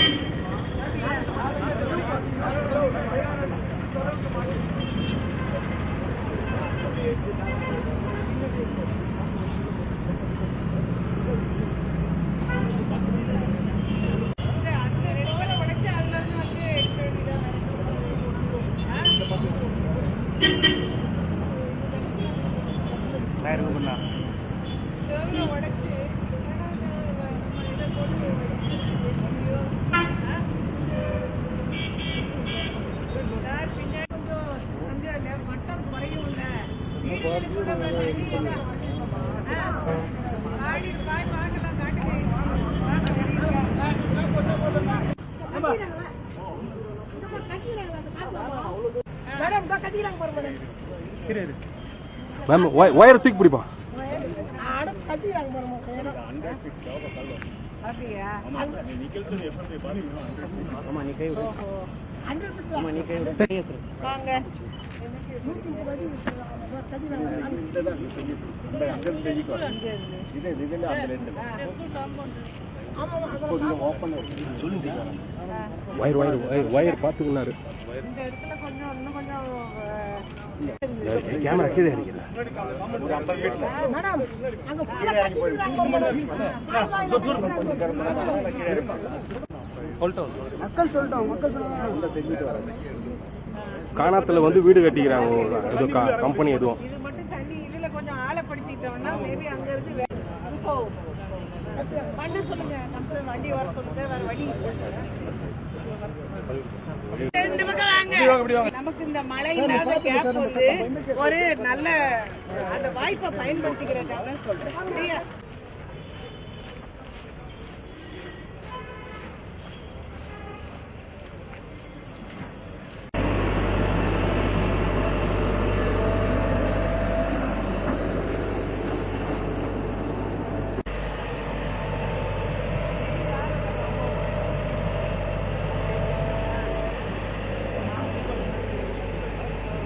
It's ma'am wire தூக்கி பிடிப்பா. அடுப்பு கட்டிக்கிறாங்க பாரு madam wire wire wire wire camera கீழே இருக்கிற மேடம் அங்க மக்கள் சொல்லிட்டோம் மக்கள் காணாத்துல வந்து வீடு கட்டிக்கிறாங்க. இது கம்பெனி எதுவும். இது மட்டும் தண்ணி இதுல கொஞ்சம் ஆழப்படுத்திட்டோம்னா மேபி அங்க இருந்து வே- இப்போ பண்ண சொல்லுங்க. நம்ம வண்டி வர சொல்லுங்க. வேற வழி இந்த பக்கம் வாங்க. நமக்கு இந்த மழை இல்லாத கேப் வந்து ஒரு நல்ல அந்த வாய்ப்பை பயன்படுத்திக்கிறதுக்காக சொல்றேன் சரியா அப்படியா பரவாயில்ல நல்ல ஒர்க் பண்ணி செடி கட்ட இந்த வேஸ்ட்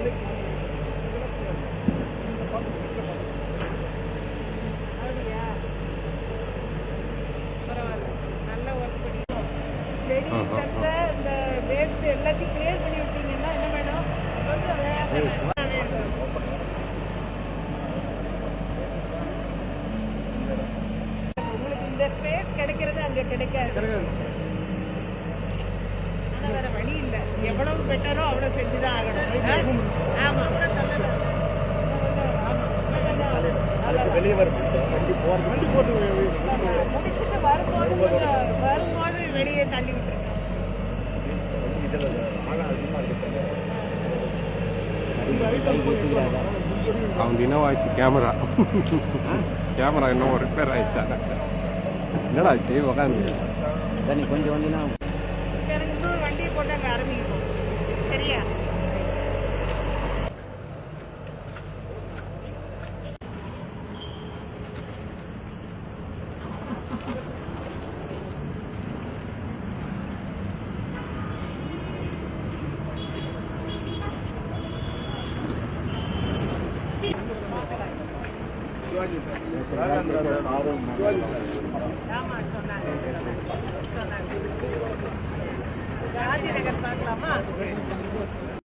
எல்லாத்தையும் கிளியர் பண்ணி விட்டீங்கன்னா என்ன வேணும் இந்த ஸ்பேஸ் கிடைக்கிறது கிடைக்காது ஆனா வேற வழி இல்ல. எவ்வளவு பெட்டரோ அவ்வளவு செஞ்சுதான் ஆகணும் ஆமா வெளியே வரும் வண்டி போறது வண்டி போட்டு முடிச்சுட்டு வரும்போது வரும்போது வெளியே தள்ளி விட்டுருங்க. இதில் அதிகமாக இருக்கு அவங்க இன்னும் ஆயிடுச்சு கேமரா. கேமரா இன்னும் ரிப்பேர் ஆயிடுச்சா? என்னடா ஆச்சு உக்காந்து. தண்ணி கொஞ்சம் வந்தீங்கன்னா எனக்கு இன்னொரு வண்டியை போட்டு அங்கே ஆரம்பிக்கும் சரியா? காந்தி நகர் பார்க்கலாமா